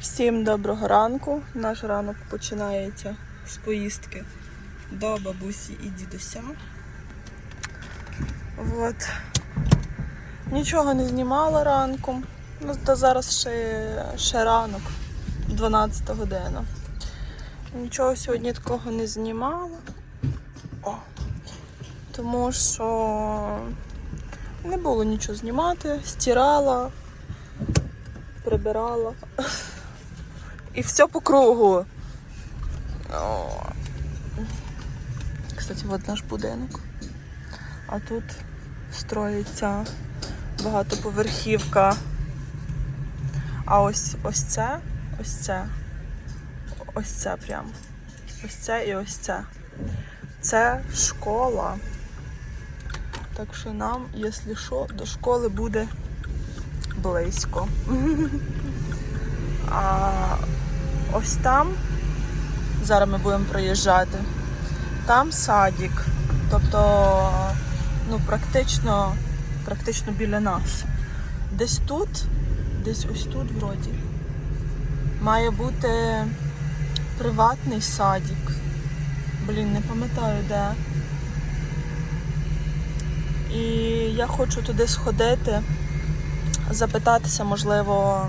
Всім доброго ранку. Наш ранок починається з поїздки до бабусі і дідуся. От. Нічого не знімала ранком. Ну, та зараз ще, ще ранок, 12 година. Нічого сьогодні такого не знімала. О. Тому що не було нічого знімати, стирала, прибирала. І все по кругу. Кстати, от наш будинок. А тут строїться багатоповерхівка. А ось ось це, ось це, ось це прям. Ось це і ось це. Це школа. Так що нам, якщо що, до школи буде близько. А ось там, зараз ми будемо проїжджати, там садик. Тобто, ну, практично, практично біля нас. Десь тут, десь ось тут вроді, має бути приватний садик. Блін, не пам'ятаю де. І я хочу туди сходити, запитатися, можливо,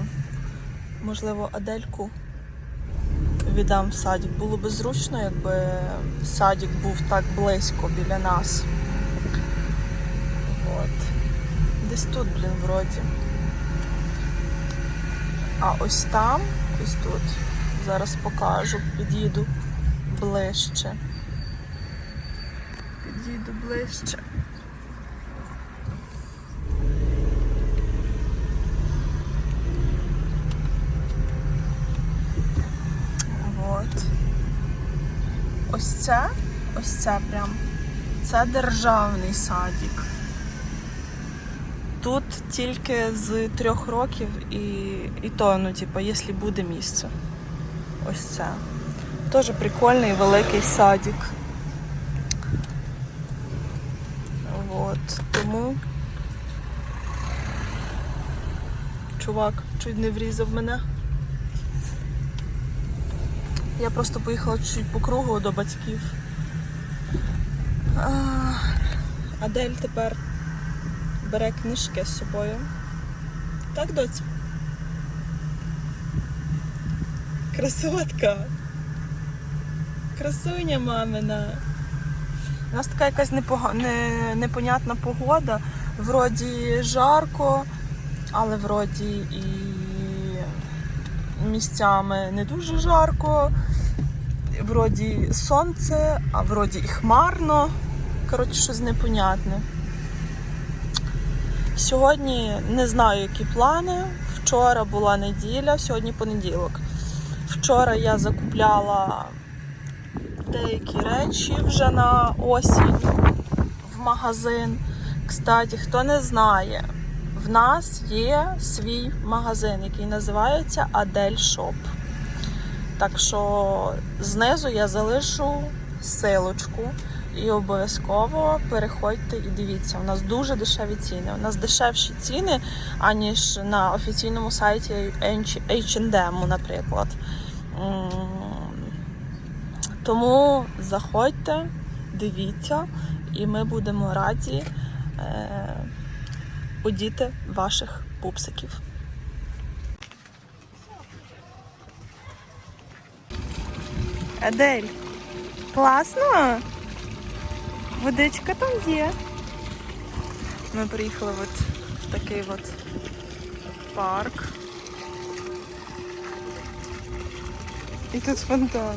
можливо, Адельку віддам в садик. Було б зручно, якби садик був так близько біля нас. От. Десь тут, блін, вроді. А ось там, ось тут, зараз покажу, під'їду ближче. Під'їду ближче. От. Ось це, ось це прям. Це державний садик. Тут тільки з трьох років і, і то, ну, типу, якщо буде місце. Ось це. Теж прикольний великий садик. От. Тому. Чувак чуть не врізав мене. Я просто поїхала чуть-чуть по кругу до батьків. А, Адель тепер бере книжки з собою. Так, доць? Красотка. Красуня мамина. У нас така якась непога... не... непонятна погода. Вроді жарко, але вроді і місцями не дуже жарко. Вроді сонце, а вроді і хмарно. Коротше, щось непонятне. Сьогодні не знаю, які плани. Вчора була неділя, сьогодні понеділок. Вчора я закупляла деякі речі вже на осінь в магазин. Кстати, хто не знає, в нас є свій магазин, який називається Адель Shop. Так що знизу я залишу силочку. І обов'язково переходьте і дивіться. У нас дуже дешеві ціни. У нас дешевші ціни, аніж на офіційному сайті H&M, наприклад. Тому заходьте, дивіться, і ми будемо раді е, одіти ваших пупсиків. Адель, класно? Водичка там є. Ми приїхали от в такий от парк. І тут фонтан.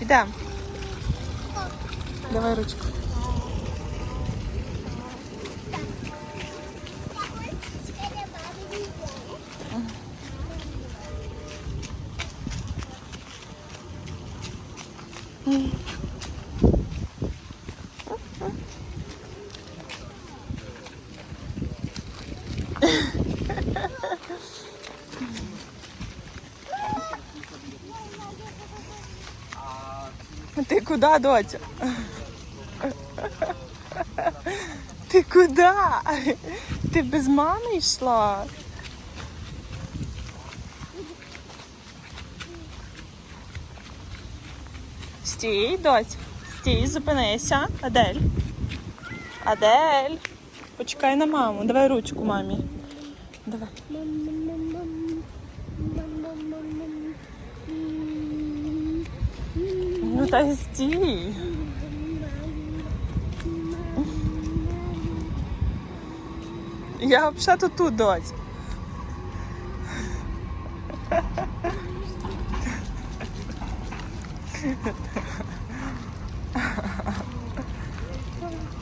Ідемо. Давай ручку. Ти куди, доця? Ти куди? Ти без мами йшла? Стій, доць, стій, зупинися. Адель. Адель. Почекай на маму. Давай ручку мамі. Та. Я взагалі тут, доць.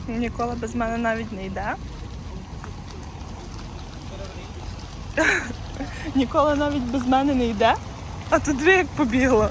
Ніколи без мене навіть не йде. Ніколи навіть без мене не йде. А тут дві як побігла.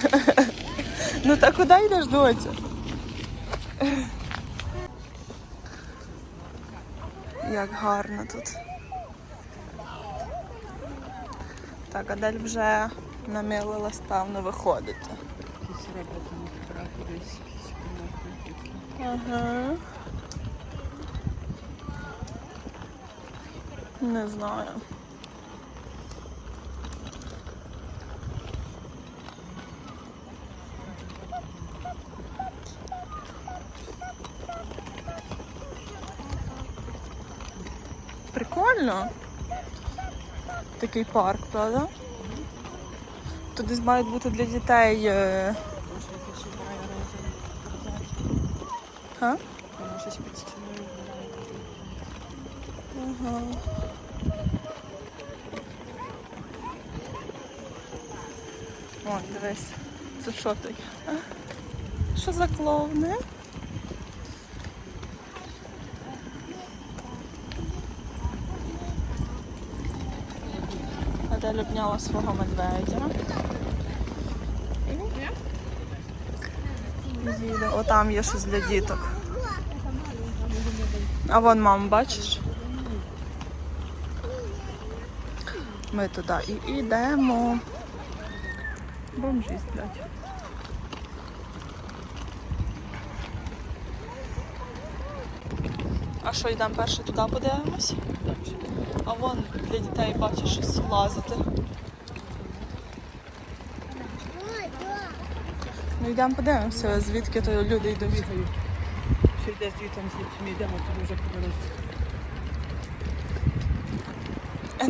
Ну та куди йдеш, доця? Як гарно тут. Так, Адель вже намилилась, певно, виходити. Ага. Не знаю. Прикольно. Такий парк, правда? Тут десь мають бути для дітей. е, стіною грає. Ага. О, дивись. Це що таке? Що за клоуни? Адель обняла свого медведя. І їде. О, там є щось для діток. А вон маму, бачиш? Ми туди і йдемо. Бомжі сплять. А що, йдемо перше туди подивимось? А вон для дітей бачиш щось лазити. Ну йдемо подивимося, звідки то люди йдуть. Що йде звідти, ми йдемо, туди вже повернути.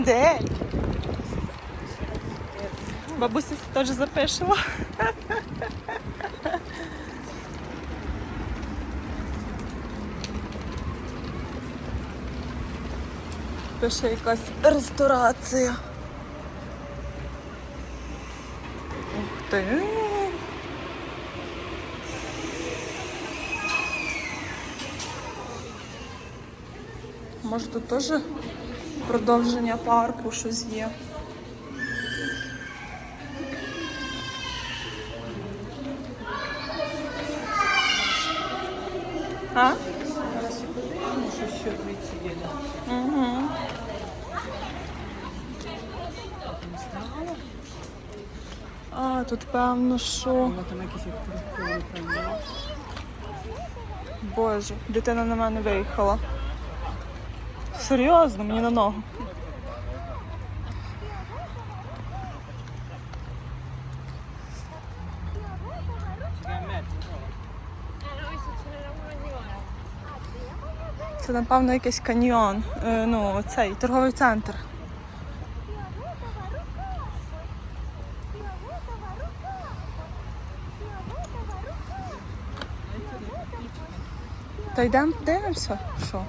Де? Бабуся теж запишила. Пише якась ресторація. Ух ти. Може тут теж продовження парку щось є. А? Зараз і подивимо, що ще звідси є. Угу. Не знала. А, тут певно, що. Боже, дитина на мене виїхала. Серйозно, мені на ногу. Це, напевно, якийсь каньйон. Е, ну, цей торговий центр. Та йдемо подивимося, що.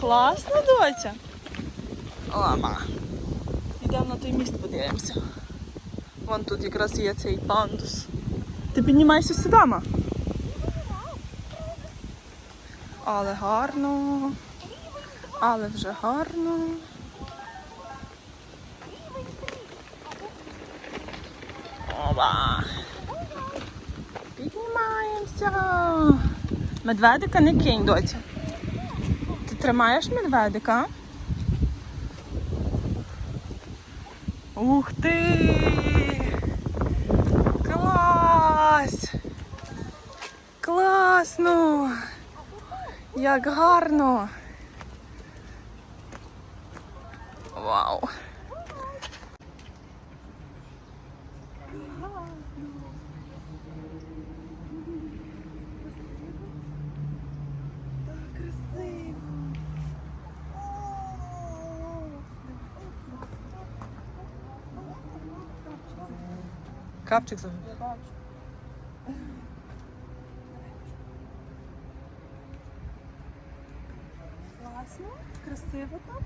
Класно, доця. Лама. Йдемо на той міст подивимося. Вон тут якраз є цей пандус. Ти піднімайся сюди, ма. Але гарно. Але вже гарно. О Опа. Піднімаємося. Медведика не кинь, доця. Ти тримаєш медведика? Ух ти! Клас! Класно! Як гарно! Вау! Капчик забив. Класно, красиво там.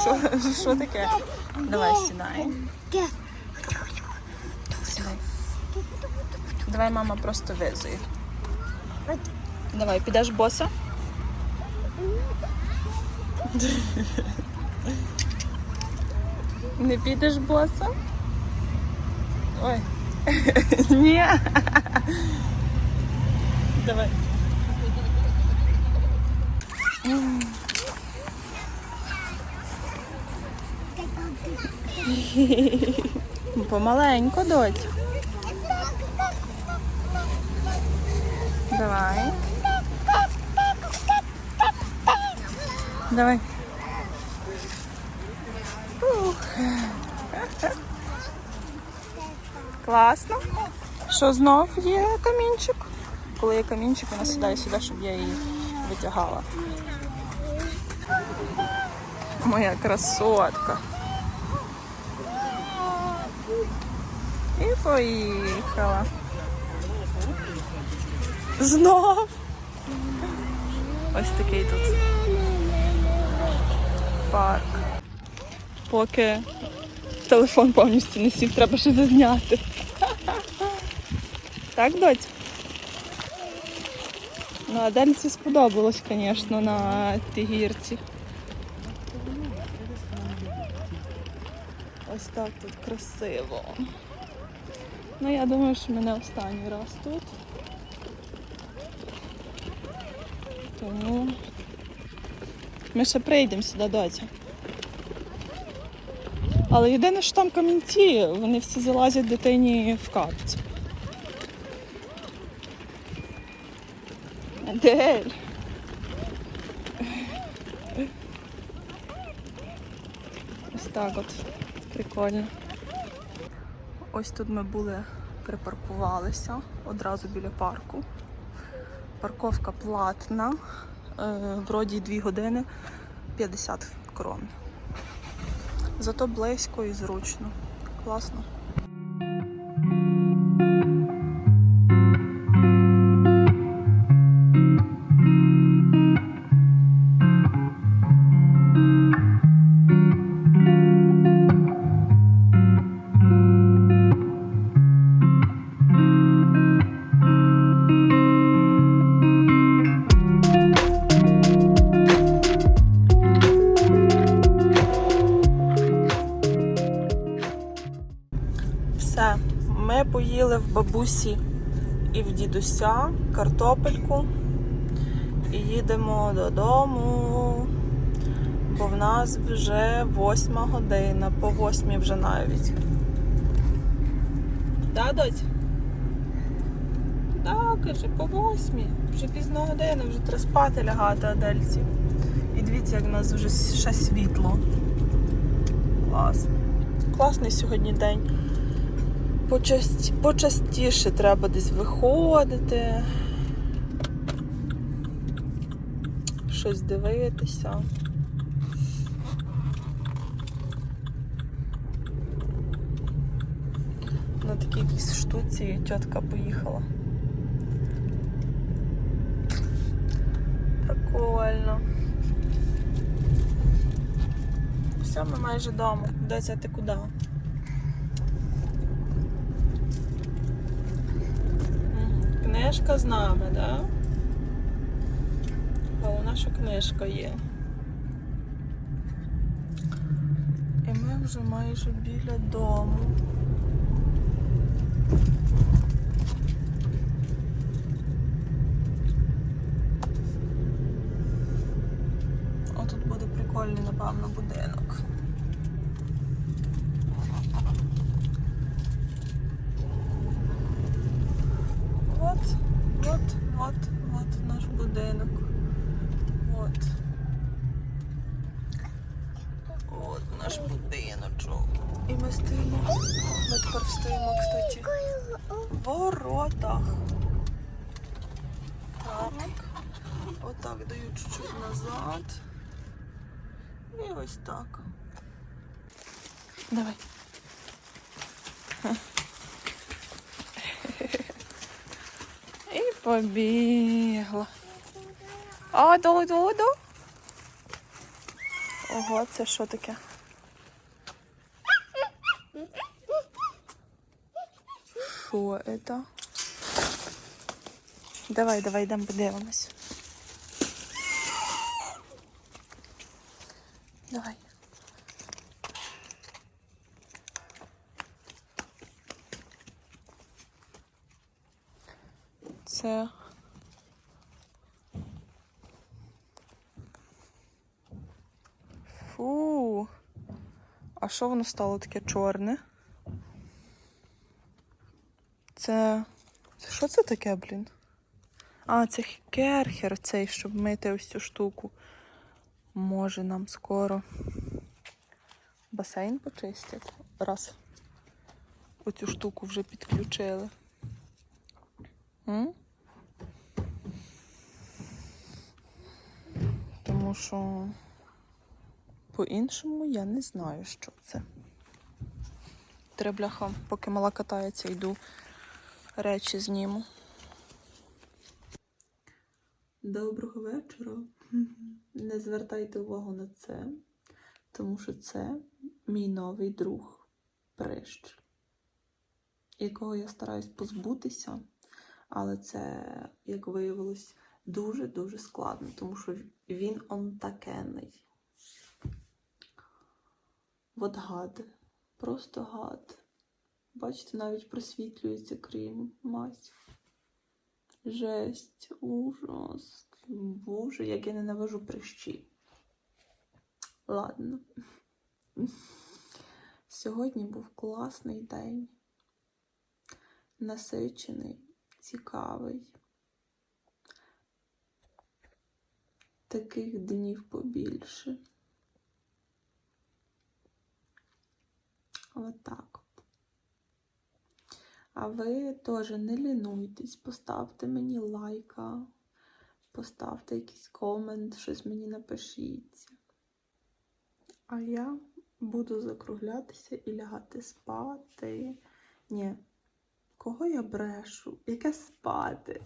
Що, що таке? Давай сідай. Сідай. Давай мама просто визує. Давай, підеш боса? Не підеш боса? Ой. Ні. Давай. Помаленько, доть. Давай. Давай. Ух. Класно. Що знов є камінчик? Коли є камінчик, вона сідає сюди, щоб я її витягала. Моя красотка. І поїхала. Знов. Ось такий тут парк. Поки телефон повністю не сів, треба ще зазняти. Так, доць? Ну, Адельці сподобалось, звісно, на тій гірці. Ось так тут красиво. Ну, я думаю, що ми не останній раз тут. Тому ми ще прийдемо сюди доця. Але єдине, що там камінці, вони всі залазять дитині в капці. Адель. Ось так от. Прикольно. Ось тут ми були, припаркувалися одразу біля парку. Парковка платна. Е, вроді 2 години 50 крон. Зато близько і зручно. Класно. Все, ми поїли в бабусі і в дідуся картопельку і їдемо додому, бо в нас вже восьма година, по восьмій вже навіть. Да, доць? Так, каже, по восьмій. Вже пізно година, вже треба спати лягати Адельці. І дивіться, як в нас вже ще світло. Клас. Класний сьогодні день. Почасті, почастіше треба десь виходити, щось дивитися. На такій якійсь штуці тітка поїхала. Прикольно. Все, ми майже вдома. Доця, ти куди? Книжка з нами, так? Да? Головне, що книжка є. І ми вже майже біля дому. О, тут буде прикольний, напевно, будинок. Воротах. Так. Отак даю чуть-чуть назад. І ось так. Давай. І побігла. А, до, до, до. Ого, це що таке? Що це? Давай, давай, йдемо подивимось. Давай. Це. Фу. А що воно стало таке чорне? Це. Що це таке, блін? А, це керхер цей, щоб мити ось цю штуку. Може нам скоро басейн почистять. Раз оцю штуку вже підключили. М? Тому що по-іншому я не знаю, що це. Треба бляха, поки мала катається, йду речі зніму. Доброго вечора. Не звертайте увагу на це, тому що це мій новий друг Прищ, якого я стараюсь позбутися, але це, як виявилось, дуже-дуже складно, тому що він он такенний. От гад. Просто гад. Бачите, навіть просвітлюється крім мазь. Жесть, ужас. Боже, як я ненавижу прищі. Ладно. Сьогодні був класний день. Насичений, цікавий. Таких днів побільше. Отак. А ви теж не лінуйтесь, поставте мені лайка, поставте якийсь комент, щось мені напишіть. А я буду закруглятися і лягати спати. Ні, кого я брешу? Яке спати?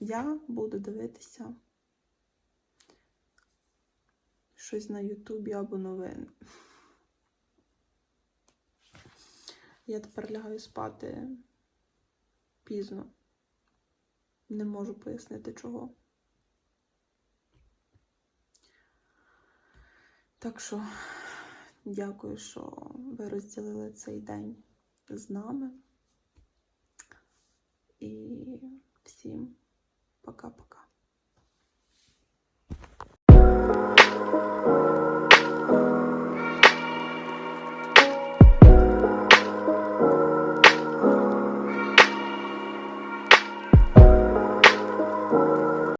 Я буду дивитися щось на Ютубі або новини. Я тепер лягаю спати пізно. Не можу пояснити чого. Так що дякую, що ви розділили цей день з нами. І всім пока-пока.